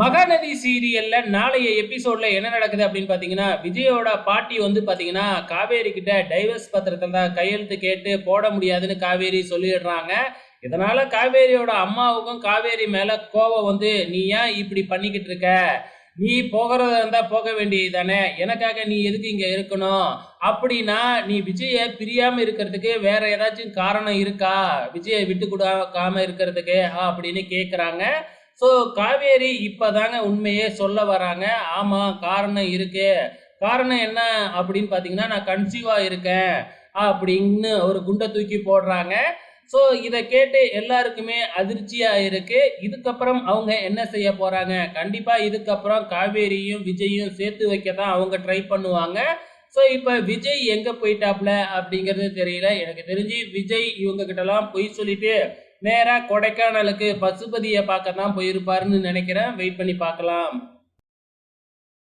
மகாநதி சீரியல்ல நாளைய எபிசோட்ல என்ன நடக்குது அப்படின்னு பாத்தீங்கன்னா விஜயோட பாட்டி வந்து பாத்தீங்கன்னா காவேரி கிட்ட டைவர்ஸ் பத்திரத்துல தான் கையெழுத்து கேட்டு போட முடியாதுன்னு காவேரி சொல்லிடுறாங்க. இதனால காவேரியோட அம்மாவுக்கும் காவேரி மேல கோவம் வந்து நீ ஏன் இப்படி பண்ணிக்கிட்டு இருக்க? நீ போகிறதா இருந்தா போக வேண்டியது தானே எனக்காக நீ எதுக்கு இங்க இருக்கணும்? அப்படின்னா நீ விஜய பிரியாம இருக்கிறதுக்கு வேற ஏதாச்சும் காரணம் இருக்கா? விஜயை விட்டு கொடுக்காம இருக்கிறதுக்கு அப்படின்னு கேக்குறாங்க. ஸோ காவேரி இப்போதாங்க உண்மையே சொல்ல வராங்க. ஆமாம் காரணம் இருக்கு. காரணம் என்ன அப்படின்னு பார்த்தீங்கன்னா நான் கன்சீவாக இருக்கேன் அப்படின்னு ஒரு குண்டை தூக்கி போடுறாங்க. ஸோ இதை கேட்டு எல்லாருக்குமே அதிர்ச்சியாக இருக்கு. இதுக்கப்புறம் அவங்க என்ன செய்ய போறாங்க? கண்டிப்பாக இதுக்கப்புறம் காவேரியும் விஜயும் சேர்த்து வைக்க தான் அவங்க ட்ரை பண்ணுவாங்க. ஸோ இப்போ விஜய் எங்கே போயிட்டாப்ல அப்படிங்கிறது தெரியல. எனக்கு தெரிஞ்சு விஜய் இவங்க கிட்டலாம் பொய் சொல்லிட்டு நேராக கொடைக்கானலுக்கு பசுபதியை பார்க்க தான் போயிருப்பாருன்னு நினைக்கிறேன். வெயிட் பண்ணி பார்க்கலாம்.